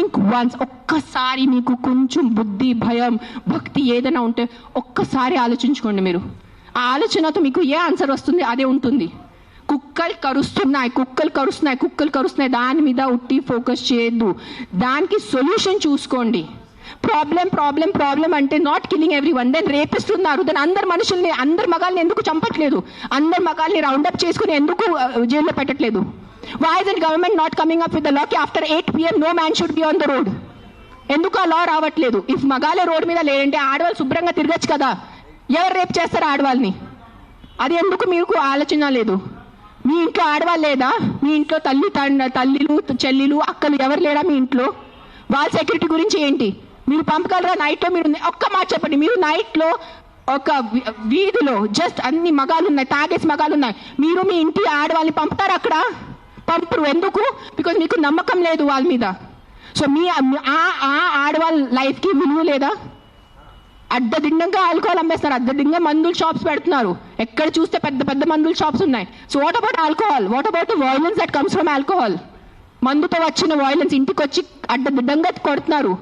Think once ఒక్కసారి మీకు కొంచెం బుద్ధి భయం భక్తి ఏదైనా ఉంటే ఒక్కసారి ఆలోచించుకోండి మీరు. ఆ ఆలోచనతో మీకు ఏ ఆన్సర్ వస్తుంది అదే ఉంటుంది. కుక్కలు కరుస్తున్నాయి కుక్కలు కరుస్తున్నాయి కుక్కలు కరుస్తున్నాయి. దాని మీద ఉట్టి ఫోకస్ చేయొద్దు. దానికి సొల్యూషన్ చూసుకోండి. ప్రాబ్లం ప్రాబ్లం ప్రాబ్లం అంటే not killing everyone then రేపిస్తున్నారు. దాని అందరు మనుషుల్ని అందరు మగాల్ని ఎందుకు చంపట్లేదు? అందరు మగాల్ని రౌండప్ చేసుకుని ఎందుకు జైల్లో పెట్టట్లేదు? Why is government not coming up with the లాకి after eight PM no man should be on the road ఎందుకు ఆ లా రావట్లేదు? ఇఫ్ మగాలే రోడ్ మీద లేదంటే ఆడవాళ్ళు శుభ్రంగా తిరగచ్చు కదా. ఎవరు రేపు చేస్తారు ఆడవాళ్ళని? అది ఎందుకు మీకు ఆలోచన లేదు? మీ ఇంట్లో ఆడవాళ్ళు లేదా? మీ ఇంట్లో తల్లి తండ్రి తల్లిలు చెల్లిలు అక్కలు ఎవరు లేరా మీ ఇంట్లో? వాళ్ళ సెక్యూరిటీ గురించి ఏంటి? మీరు పంపగలరా? నైట్లో మీరు ఒక్క మాట చెప్పండి. మీరు నైట్లో ఒక వీధిలో జస్ట్ అన్ని మగాలు ఉన్నాయి తాగేసి మగాలు ఉన్నాయి. మీరు మీ ఇంటి ఆడవాళ్ళని పంపుతారు అక్కడ? పంపరు ఎందుకు? బికాజ్ మీకు నమ్మకం లేదు వాళ్ళ మీద. సో మీ ఆ ఆడవాళ్ళ లైఫ్కి విలువ లేదా? అడ్డదిండంగా ఆల్కహాల్ అమ్మేస్తారు. అడ్డదింగా మందుల షాప్స్ పెడుతున్నారు. ఎక్కడ చూస్తే పెద్ద పెద్ద మందుల షాప్స్ ఉన్నాయి. So what about alcohol what about violence that comes from alcohol మందుతో వచ్చిన వైలెన్స్ ఇంటికి వచ్చి అడ్డదిడ్డంగా కొడుతున్నారు.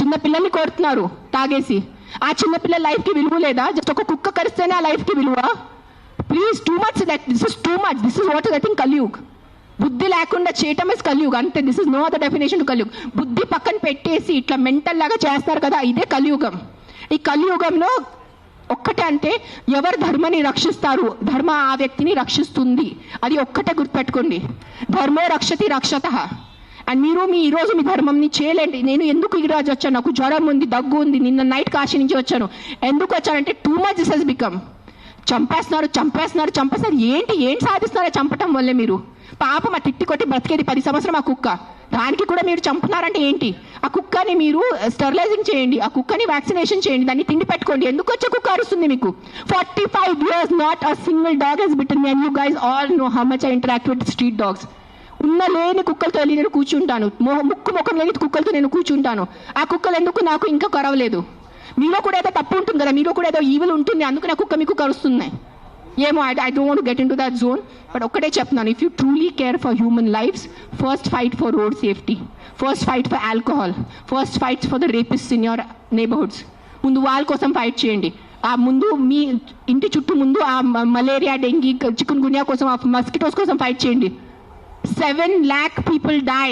చిన్న పిల్లల్ని కొడుతున్నారు తాగేసి. ఆ చిన్నపిల్లల లైఫ్కి విలువ లేదా? జస్ట్ ఒక కుక్క కరిస్తేనే ఆ లైఫ్కి విలువ. Please too much that this is too much this is what is I think Kaliyug బుద్ధి లేకుండా చేయటం ఇస్ కలియుగ్. అంతే this is no other definition to Kaliyug. బుద్ధి పక్కన పెట్టేసి ఇట్లా మెంటల్ లాగా చేస్తారు కదా ఇదే కలియుగం. ఈ కలియుగంలో ఒక్కటే అంటే ఎవరు ధర్మని రక్షిస్తారు? ధర్మ ఆ వ్యక్తిని రక్షిస్తుంది. అది ఒక్కటే గుర్తుపెట్టుకోండి. ధర్మో రక్షతి రక్షత. అండ్ మీరు మీ ఈరోజు మీ ధర్మంని చేయలేండి. నేను ఎందుకు ఈ రోజు వచ్చాను? నాకు జ్వరం ఉంది దగ్గు ఉంది నిన్న నైట్ కాశీ నుంచి వచ్చాను. ఎందుకు వచ్చానంటే too much this he's become చంపేస్తున్నారు చంపేస్తున్నారు చంపేస్తున్నారు. ఏంటి ఏంటి సాధిస్తున్నారో చంపటం వల్లే మీరు? పాపం ఆ తిట్టి కొట్టి బ్రతికేది పది సంవత్సరం ఆ కుక్క. దానికి కూడా మీరు చంపుతున్నారంటే ఏంటి? ఆ కుక్కని మీరు స్టెరిలైజింగ్ చేయండి ఆ కుక్కని వ్యాక్సినేషన్ చేయండి దాన్ని తిండి పెట్టుకోండి. ఎందుకు వచ్చే కుక్క అరుస్తుంది మీకు? Forty five years not a single dog he's bitten me and you guys all know how much I interact with street dogs. ఉన్న లేని కుక్కలతో వెళ్ళి నేను కూర్చుంటాను. ముక్కు ముఖం లేని కుక్కలతో నేను కూర్చుంటాను. ఆ కుక్కలు ఎందుకు నాకు ఇంకా కరవలేదు? మీలో కూడా ఏదో తప్పు ఉంటుంది కదా మీలో కూడా ఏదో ఈవిల్ ఉంటుంది అందుకు కుక్క మీకు కరుస్తున్నాయి. ఏమో I I don't get into that zone but ఒక్కటే చెప్తున్నాను. If you truly care for human lifes first fight for road safety first fight for alcohol first fights for the rapist in your neighbourhoods ముందు వాళ్ళ కోసం fight చేయండి. ఆ ముందు మీ ఇంటి చుట్టూ ముందు ఆ మలేరియా డెంగీ చికెన్ గునియా కోసం ఆ మస్కిటోస్ కోసం ఫైట్ చేయండి. Seven lakh people die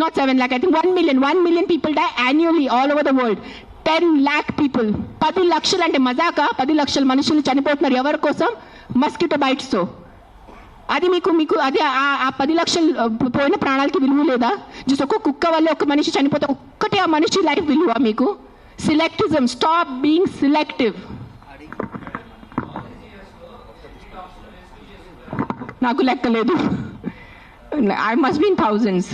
Not seven lakh, I think one million. One million people die annually all over the world. Ten lakh people. పది లక్షలు అంటే మజాక? పది లక్షల మనుషులు చనిపోతున్నారు ఎవరి కోసం? మస్కిటో బైట్స్తో అది మీకు మీకు అది ఆ- ఆ పది లక్షలు పోయిన ప్రాణాలకి విలువ లేదా? జస్ట్ ఒక కుక్క వల్ల ఒక మనిషి చనిపోతే ఒక్కటే ఆ మనిషి లైఫ్ విలువ మీకు? సిలెక్టిజం స్టాప్ బీయింగ్ సిలెక్టివ్ నాకు లెక్కలేదు. I must been thousands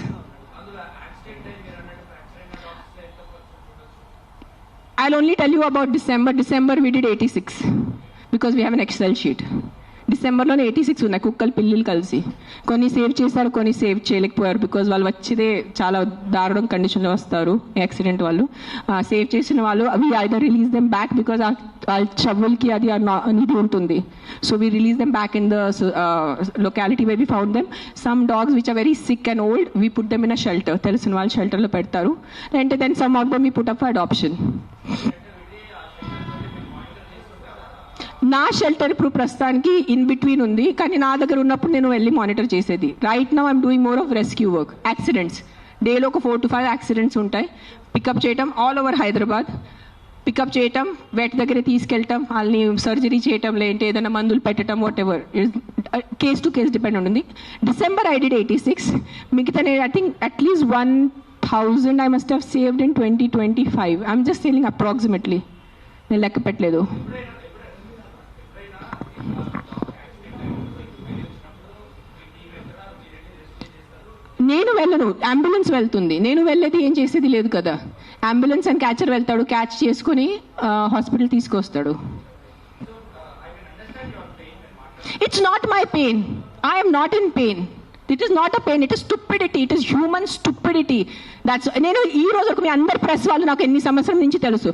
I'll only tell you about December. December we did 86 because we have an Excel sheet. డిసెంబర్లోనే ఎయిటీ సిక్స్ ఉన్నాయి కుక్కలు పిల్లులు కలిసి. కొన్ని సేవ్ చేశారు కొన్ని సేవ్ చేయలేకపోయారు బికాజ్ వాళ్ళు వచ్చిదే చాలా దారుణం కండిషన్లో వస్తారు యాక్సిడెంట్ వాళ్ళు. సేవ్ చేసిన వాళ్ళు అవి either release them back because ఆ చవ్వులకి అది నిధి ఉంటుంది. So we release them back in the locality we we found them some dogs which are very sick and old we put them in a shelter తెలిసిన వాళ్ళు షెల్టర్లో పెడతారు. అంటే then some of them we put up adoption నా shelter ఇప్పుడు ప్రస్తుతానికి in between ఉంది కానీ నా దగ్గర ఉన్నప్పుడు నేను వెళ్ళి మానిటర్ చేసేది. Right now I'm doing more of rescue work accidents డేలో ఒక ఫోర్ టు ఫైవ్ యాక్సిడెంట్స్ ఉంటాయి. పికప్ చేయటం all over Hyderabad pick up చేయటం వెట్ దగ్గర తీసుకెళ్ళటం వాళ్ళని సర్జరీ చేయటం లేదంటే ఏదైనా మందులు పెట్టడం whatever case to case depend ఉంటుంది December I did eighty six మిగతా నేను I think at least one thousand I must have saved in twenty twenty five I'm just saying approximately నేను లెక్క పెట్టలేదు. నేను వెళ్ళను. అంబులెన్స్ వెళ్తుంది. నేను వెళ్ళేది ఏం చేసేది లేదు కదా. అంబులెన్స్ అండ్ క్యాచర్ వెళ్తాడు. క్యాచ్ చేసుకుని హాస్పిటల్ తీసుకొస్తాడు. It's not my pain I'm not in pain it is not a pain it is stupidity it is human stupidity that's నేను ఈ రోజు వరకు మీ అందరి ప్రెస్ వాళ్ళు నాకు ఎన్ని సంవత్సరం నుంచి తెలుసు.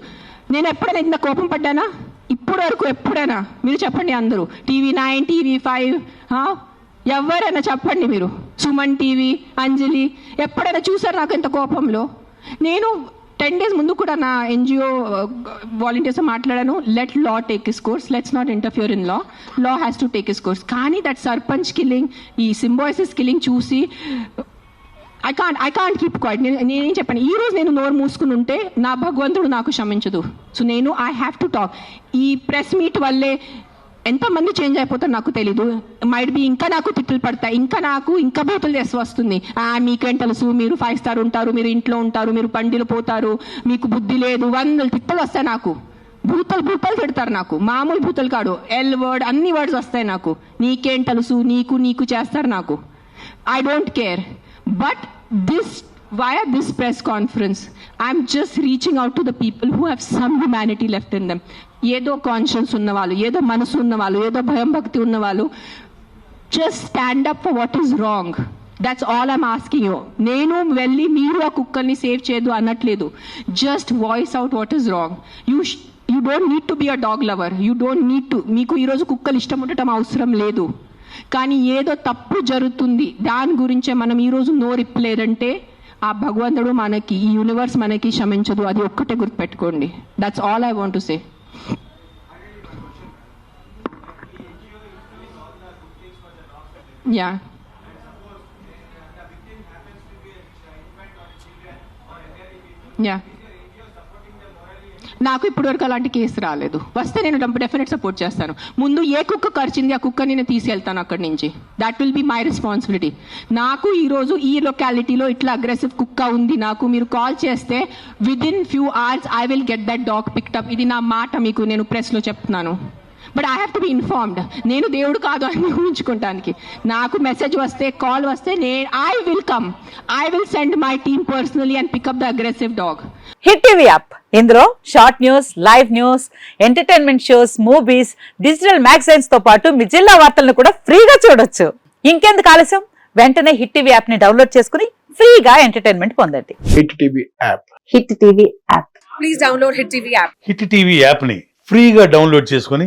నేను ఎప్పుడైనా ఇంత కోపం పడ్డానా? ఇప్పుడు వరకు ఎప్పుడైనా? మీరు చెప్పండి అందరూ. టీవీ నైన్ టీవీ ఫైవ్ ఎవరైనా చెప్పండి మీరు. సుమన్ టీవీ అంజలి ఎప్పుడైనా చూసారు నాకు ఇంత కోపంలో? నేను టెన్ డేస్ ముందు కూడా నా ఎన్జిఓ వాలంటీర్స్ మాట్లాడాను. Let law take its course let's not interfere in law law has to take its course కానీ దట్ సర్పంచ్ కిల్లింగ్ ఈ సింబాయిసిస్ కిల్లింగ్ చూసి I can't I can't keep quiet నేను నేనేం చెప్పాను? ఈ రోజు నేను నోరు మూసుకుని ఉంటే నా భగవంతుడు నాకు క్షమించదు. సో నేను ఐ హ్యావ్ టు టాక్ ఈ ప్రెస్ మీట్ వల్లే ఎంతమంది చేంజ్ అయిపోతారో నాకు తెలీదు. మైట్ బి ఇంకా నాకు తిట్లు పడతాయి ఇంకా నాకు ఇంకా బూతులు చేసి వస్తుంది. ఆ, మీకేం తెలుసు మీరు ఫైవ్ స్టార్ ఉంటారు మీరు ఇంట్లో ఉంటారు మీరు పండిలు పోతారు మీకు బుద్ధి లేదు వందలు తిప్పలు వస్తాయి నాకు. భూతలు భూతలు తిడతారు నాకు. మామూలు భూతలు కాడు ఎల్ వర్డ్ అన్ని వర్డ్స్ వస్తాయి నాకు. నీకేం తెలుసు నీకు నీకు చేస్తారు నాకు. I don't care but this via this press conference? I'm just reaching out to the people who have some humanity left in them. ఏదో కాన్షియన్స్ ఉన్నవాళ్ళు ఏదో మనసు ఉన్నవాళ్ళు ఏదో భయం భక్తి ఉన్నవాళ్ళు just stand up for what is wrong that's all I'm asking you నేను వెళ్ళి మీరు ఆ కుక్కల్ని సేవ్ చేయదు అనట్లేదు. Just voice out what is wrong you you don't need to be a dog lover you don't need to మీకు ఈరోజు కుక్కలు ఇష్టం ఉండటం అవసరం లేదు. కానీ ఏదో తప్పు జరుగుతుంది. దాని గురించే మనం ఈరోజు నోరిప్పలేదంటే ఆ భగవంతుడు మనకి ఈ యూనివర్స్ మనకి క్షమించదు. అది ఒక్కటే గుర్తుపెట్టుకోండి. That's all I want to say yeah yeah నాకు ఇప్పటివరకు అలాంటి కేసు రాలేదు. వస్తే నేను డెఫినెట్ సపోర్ట్ చేస్తాను. ముందు ఏ కుక్క కరిచింది ఆ కుక్క నేను తీసుకెళ్తాను అక్కడి నుంచి. That will be my responsibility నాకు ఈరోజు ఈ లొకాలిటీలో ఇట్లా అగ్రెసివ్ కుక్క ఉంది. నాకు మీరు కాల్ చేస్తే within few hours I will get that dog picked up ఇది నా మాట మీకు నేను ప్రెస్లో చెప్తున్నాను. But I have to be informed నేను దేవుడు కాదు అని ఊహించుకోవటానికి నాకు మెసేజ్ వస్తే కాల్ వస్తే నే I will come I will send my team personally and pick up the aggressive dog hit TV app. ఇందులో short news live news entertainment shows movies digital మ్యాగజైన్స్తో పాటు మీ జిల్లా వార్తలను కూడా ఫ్రీగా చూడొచ్చు. ఇంకెందుకు ఆలస్యం? వెంటనే హిట్ టీవీ యాప్ని డౌన్లోడ్ చేసుకుని ఫ్రీగా ఎంటర్టైన్మెంట్ పొందండి. Hit TV app. Hit TV app. Hit TV యాప్ని ఫ్రీగా డౌన్లోడ్ చేసుకొని